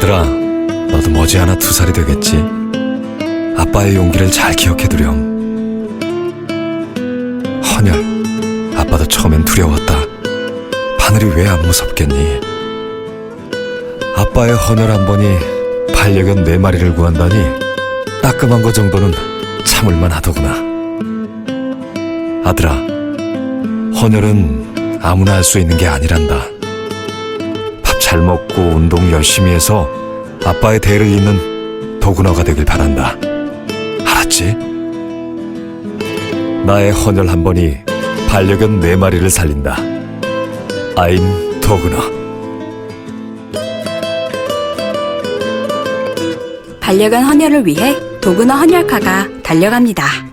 아들아, 너도 머지않아 두 살이 되겠지. 아빠의 용기를 잘 기억해두렴. 헌혈, 아빠도 처음엔 두려웠다. 바늘이 왜 안 무섭겠니? 아빠의 헌혈 한 번이 반려견 네 마리를 구한다니 따끔한 거 정도는 참을만 하더구나. 아들아, 헌혈은 아무나 할 수 있는 게 아니란다. 밥잘 먹고 운동 열심히 해서 아빠의 대를 잇는 도구너가 되길 바란다. 알았지? 나의 헌혈 한 번이 반려견 네 마리를 살린다. 아임 도구너. 반려견 헌혈을 위해 도그너 헌혈카가 달려갑니다.